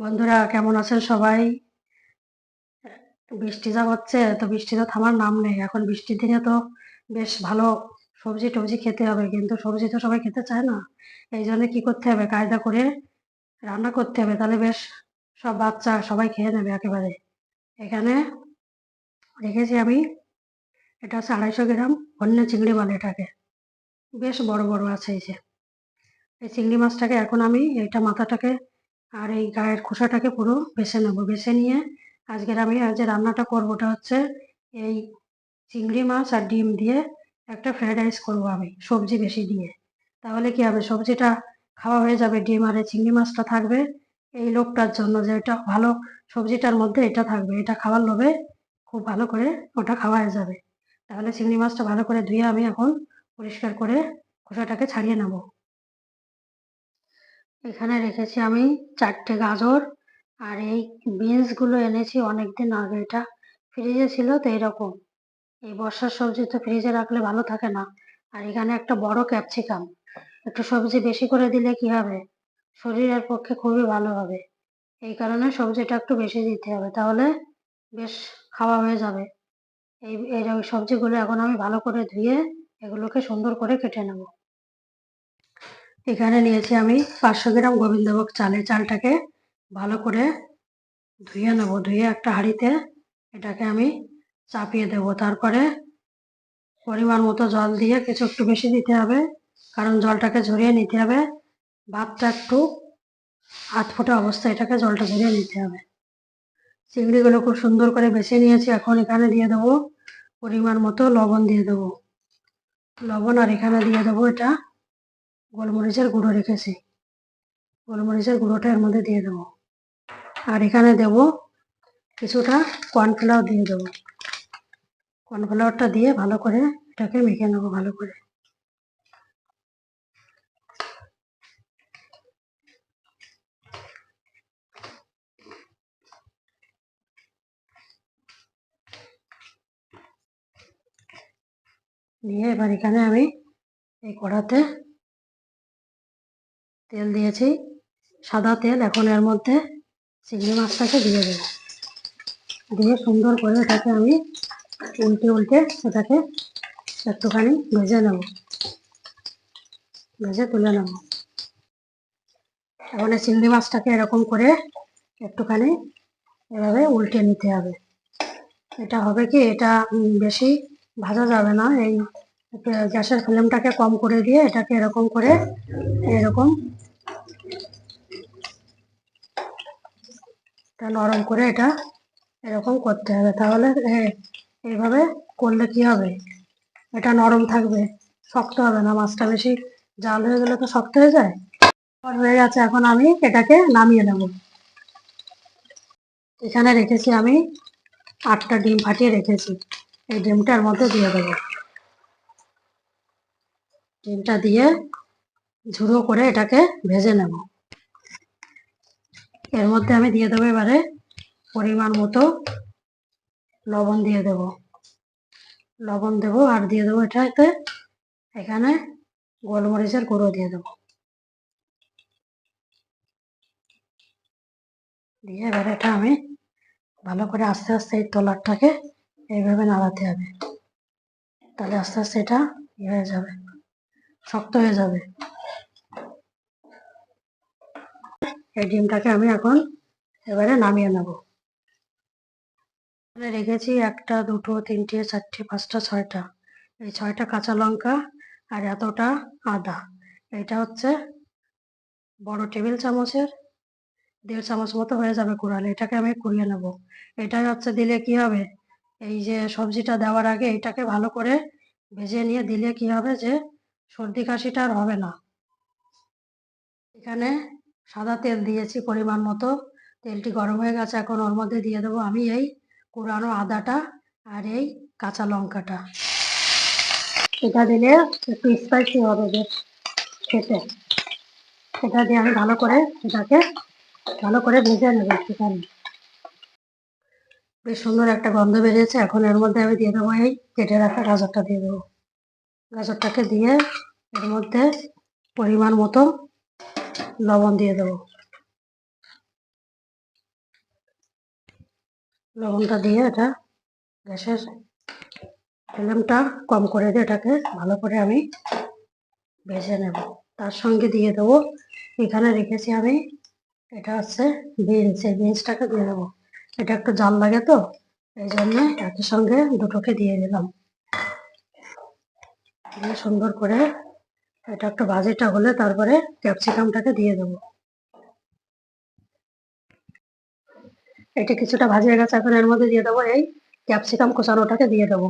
বন্ধুরা, কেমন আছেন সবাই? বৃষ্টি যা হচ্ছে, তো বৃষ্টি তো থামার নাম নেই। এখন বৃষ্টির দিনে তো বেশ ভালো সবজি টবজি খেতে হবে, কিন্তু সবজি তো সবাই খেতে চায় না। এই জন্য কি করতে হবে? কায়দা করে রান্না করতে হবে, তাহলে বেশ সব বাচ্চা সবাই খেয়ে নেবে একেবারে। এখানে রেখেছি আমি, এটা হচ্ছে আড়াইশো গ্রাম অন্য চিংড়ি বলে এটাকে। বেশ বড় বড় আছে এই যে। এই চিংড়ি মাছটাকে এখন আমি এইটা মাথাটাকে আর এই গায়ের খোসাটাকে পুরো বেছে নেব। বেছে নিয়ে আজকের আমি যে রান্নাটা করব ওটা হচ্ছে এই চিংড়ি মাছ আর ডিম দিয়ে একটা ফ্রাইড রাইস করব আমি, সবজি বেশি দিয়ে। তাহলে কি হবে? সবজিটা খাওয়া হয়ে যাবে, ডিম আর চিংড়ি মাছটা থাকবে এই লোকটার জন্য যে এটা ভালো সবজিটার মধ্যে এটা থাকবে। এটা খাওয়ার লোভে খুব ভালো করে ওটা খাওয়া হয়ে যাবে। তাহলে চিংড়ি মাছটা ভালো করে ধুয়ে আমি এখন পরিষ্কার করে খোসাটাকে ছাড়িয়ে নেব। এখানে রেখেছি আমি চারটে গাজর আর এই বিনসগুলো এনেছি অনেকদিন আগে। এটা ফ্রিজে ছিল তো এরকম। এই বর্ষার সবজি তো ফ্রিজে রাখলে ভালো থাকে না। আর এখানে একটা বড় ক্যাপসিকাম একটু সবজি বেশি করে দিলে কি হবে? শরীরের পক্ষে খুবই ভালো হবে। এই কারণে সবজিটা একটু বেশি দিতে হবে, তাহলে বেশ খাওয়া হয়ে যাবে। এই এই সবজিগুলো এখন আমি ভালো করে ধুয়ে এগুলোকে সুন্দর করে কেটে নেব। এখানে নিয়েছি আমি পাঁচশো গ্রাম গোবিন্দভোগ চালের চালটাকে ভালো করে ধুয়ে নেব। ধুয়ে একটা হাঁড়িতে এটাকে আমি চাপিয়ে দেব। তারপরে পরিমাণ মতো জল দিয়ে কিছু একটু বেশি দিতে হবে, কারণ জলটাকে ঝরিয়ে নিতে হবে। ভাতটা একটু হাত ফোটা অবস্থায় এটাকে জলটা ঝরিয়ে নিতে হবে। চিংড়িগুলো খুব সুন্দর করে বেছে নিয়েছি। এখন এখানে দিয়ে দেবো পরিমাণ মতো লবণ দিয়ে দেবো। লবণ আর এখানে দিয়ে দেবো এটা গোলমরিচের গুঁড়ো রেখেছি। গোলমরিচের গুঁড়োটা এর মধ্যে দিয়ে দেবো। আর এখানে দেব কিছুটা কর্নফ্লাওয়ার দিয়ে দেবো। কর্নফ্লাওয়ারটা দিয়ে ভালো করে এটাকে মেখে নেব ভালো করে। নিয়ে এবার এখানে আমি এই কড়াতে তেল দিয়েছি, সাদা তেল, এখন এর মধ্যে চিংড়ি মাছটাকে দিয়ে দেবো। দিয়ে সুন্দর করে এটাকে আমি উল্টে উল্টে সেটাকে একটুখানি ভেজে নেব। ভেজে তুলে নেব। এখন চিংড়ি মাছটাকে এরকম করে একটুখানি এভাবে উল্টে নিতে হবে। এটা হবে কি, এটা বেশি ভাজা যাবে না। এই গ্যাসের ফ্লেমটাকে কম করে দিয়ে এটাকে এরকম করে এরকম এটা নরম করে এটা এরকম করতে হবে। তাহলে এইভাবে করলে কি হবে? এটা নরম থাকবে, শক্ত হবে না। মাছটা বেশি জাল হয়ে গেলে তো শক্ত হয়ে যায়? হয়ে গেছে, এখন আমি এটাকে নামিয়ে নেব। এখানে রেখেছি আমি আটটা ডিম ফাটিয়ে রেখেছি। এই ডিমটার মধ্যে দিয়ে দেবো। ডিমটা দিয়ে ঝুড়ো করে এটাকে ভেজে নেব। এর মধ্যে আমি দিয়ে দেবো এবারে পরিমাণ মতো লবণ দিয়ে দেব। লবণ দেব আর দিয়ে দেবো এটাতে এখানে গোলমরিচের গুঁড়ো দিয়ে দেব। দিয়ে এবার এটা আমি ভালো করে আস্তে আস্তে এই তোলারটাকে এইভাবে নাড়াতে হবে। তাহলে আস্তে আস্তে এটা ইয়ে হয়ে যাবে, শক্ত হয়ে যাবে। এই ডিমটাকে আমি এখন এবারে নামিয়ে নেব। রেখেছি একটা, দুটো, তিনটে, চারটে, পাঁচটা, ছয়টা। এই ছয়টা কাঁচা লঙ্কা আর এতটা আদা। এটা হচ্ছে বড় টেবিল চামচের, দেড় চামচ মতো হয়ে যাবে কুড়ালে। এটাকে আমি কুড়িয়ে নেব। এটাই হচ্ছে দিলে কি হবে? এই যে সবজিটা দেওয়ার আগে এটাকে ভালো করে ভেজে নিয়ে দিলে কি হবে যে সর্দি কাশিটা আর হবে না। এখানে সাদা তেল দিয়েছি পরিমাণ মতো। তেলটি গরম হয়ে গেছে, এখন ওর মধ্যে দিয়ে দেবো আমি এই কুড়ানো আদাটা আর এই কাঁচা লঙ্কাটা। এটা দিলে একটু স্পাইসি হবে বেশ খেতে। এটা দিয়ে আমি ভালো করে এটাকে ভালো করে ভেজে নেব একটুখানি। বেশ সুন্দর একটা গন্ধ বেরিয়েছে, এখন এর মধ্যে আমি দিয়ে দেবো এই কেটে রাখা গাজরটা দিয়ে দেবো। গাজরটাকে দিয়ে এর মধ্যে পরিমাণ মতো লবণ দিয়ে দেবো। লবণটা দিয়ে এটা গ্যাসের ফ্লেমটা কম করে দিয়ে এটাকে ভালো করে আমি ভেজে নেব। তার সঙ্গে দিয়ে দেবো, এখানে রেখেছি আমি, এটা হচ্ছে বিনস, এই বিনসটাকে দিয়ে দেবো। এটা একটু জাল লাগে তো, এই জন্য একই সঙ্গে দুটোকে দিয়ে দিলাম। দিয়ে সুন্দর করে এটা একটু ভাজিটা হলে তারপরে ক্যাপসিকামটাকে দিয়ে দেবো। এটা কিছুটা ভাজি হয়ে গেছে, এখন এর মধ্যে দিয়ে দেবো এই ক্যাপসিকাম কোচানোটাকে দিয়ে দেবো।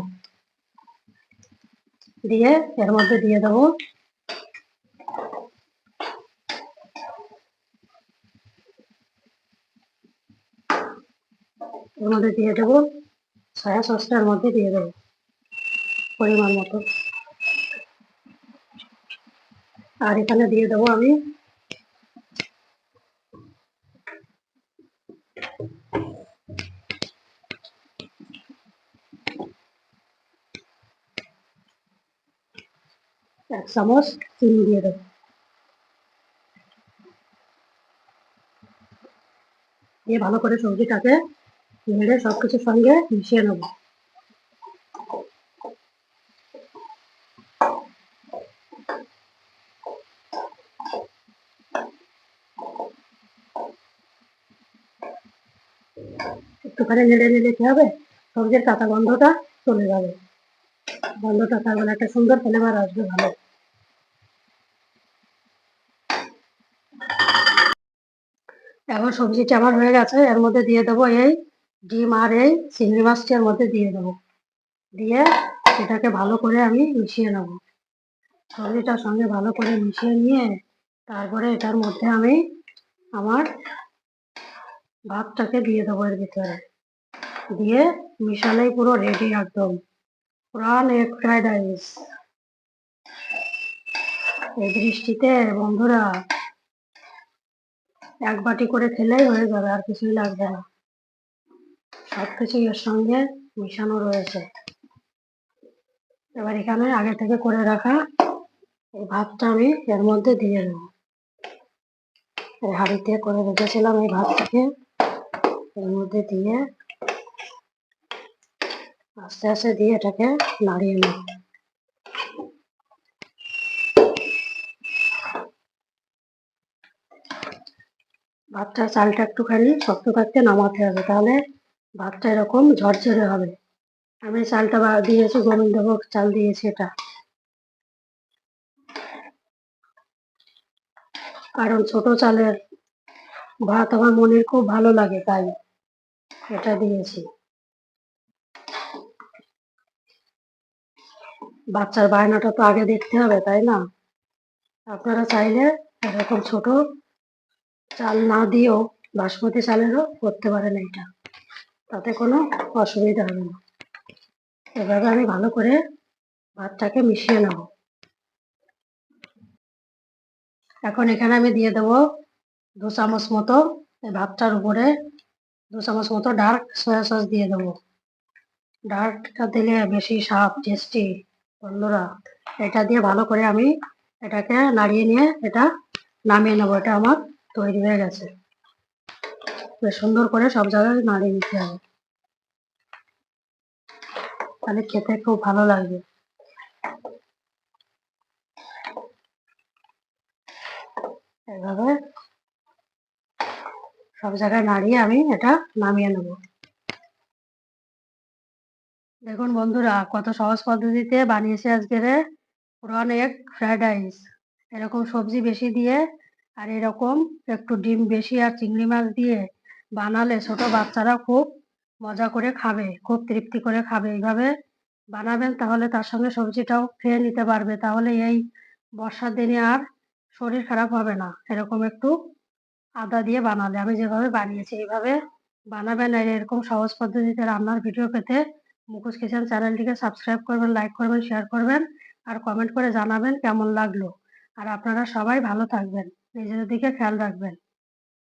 দিয়ে এর মধ্যে দিয়ে দেবো এর মধ্যে দিয়ে দেবো সয়া সসটার মধ্যে দিয়ে দেবো পরিমাণ মতো। আর এখানে দিয়ে দেবো আমি। এক চামচ চিনি দিয়ে দেবো। দিয়ে ভালো করে সবজিটাকে নেড়ে সব কিছুর সঙ্গে মিশিয়ে নেব। একটুখানি নেড়ে নেড়ে কি হবে, সবজির কাঁচা গন্ধটা চলে যাবে। গন্ধটা থাকবে না একটা সুন্দর ফ্লেভার আসবে ভালো। এখন সবজিটা আমার হয়ে গেছে, এর মধ্যে দিয়ে দেবো এই ডিম আর এই চিংড়ি মাছটি এর মধ্যে দিয়ে দেবো। দিয়ে এটাকে ভালো করে আমি মিশিয়ে নেব। সবজিটার সঙ্গে ভালো করে মিশিয়ে নিয়ে তারপরে এটার মধ্যে আমি আমার ভাতটাকে দিয়ে দেবো এর ভিতরে। দিয়ে মিশালেই পুরো রেডি একদম। পুরান এগ ফ্রাইড রাইস এই বৃষ্টিতে বন্ধুরা, এক বাটি করে খেলেই হয়ে যাবে, আর কিছুই লাগবে না। সব কিছুই এর সঙ্গে মিশানো রয়েছে। এবার এখানে আগে থেকে করে রাখা এই ভাতটা আমি এর মধ্যে দিয়ে দেবো। এই হাঁড়িতে করে রেখেছিলাম এই ভাতটাকে। এর মধ্যে দিয়ে আস্তে আস্তে দিয়ে এটাকে নাড়িয়ে নেব ভাতটা চালটা একটুখানি শক্ত থাকতে নামাতে হবে, তাহলে ভাতটা এরকম ঝরঝরে হবে। আমি চালটা দিয়েছি, গোবিন্দভোগ চাল দিয়েছি এটা। কারণ ছোট চালের ভাত আমার মনের খুব ভালো লাগে, তাই এটা দিয়েছি। বাচ্চার বায়নাটা তো আগে দেখতে হবে, তাই না? আপনারা চাইলে এরকম ছোট চাল না দিয়েও বাসমতি চালেরও করতে পারেন এটা তাতে কোনো অসুবিধা হবে না। এভাবে আমি ভালো করে ভাতটাকে মিশিয়ে নেব। এখন এখানে আমি দিয়ে দেবো দু চামচ মতো এই ভাতটার উপরে দু চামচ মতো ডার্ক সয়া সস দিয়ে দেবো। ডার্কটা দিলে বেশি স্বাদ, টেস্টি। বন্ধুরা, এটা দিয়ে ভালো করে আমি এটাকে নাড়িয়ে নিয়ে এটা নামিয়ে নেব, এটা আমার তৈরি হয়ে গেছে। বেশ সুন্দর করে সব জায়গায় নাড়িয়ে নিতে হবে। তাহলে খেতে খুব ভালো লাগবে। এভাবে সব জায়গায় নাড়িয়ে আমি এটা নামিয়ে নেব। দেখুন বন্ধুরা, কত সহজ পদ্ধতিতে বানিয়েছে আজকের পুরান এক ফ্রাইড রাইস এরকম সবজি বেশি দিয়ে আর এরকম একটু ডিম বেশি আর চিংড়ি মাছ দিয়ে বানালে ছোট বাচ্চারা খুব মজা করে খাবে, খুব তৃপ্তি করে খাবে। এইভাবে বানাবেন তাহলে তার সঙ্গে সবজিটাও খেয়ে নিতে পারবে। তাহলে এই বর্ষার দিনে আর শরীর খারাপ হবে না। এরকম একটু আদা দিয়ে বানালে। আমি যেভাবে বানিয়েছি, এইভাবে বানাবেন। আর এরকম সহজ পদ্ধতিতে রান্নার ভিডিও পেতে মুখোশ কিচেন চ্যানেলটিকে সাবস্ক্রাইব করবেন লাইক করবেন শেয়ার করবেন, আর কমেন্ট করে জানাবেন কেমন লাগল। আর আপনারা সবাই ভালো থাকবেন, নিজেদের দিকে খেয়াল রাখবেন।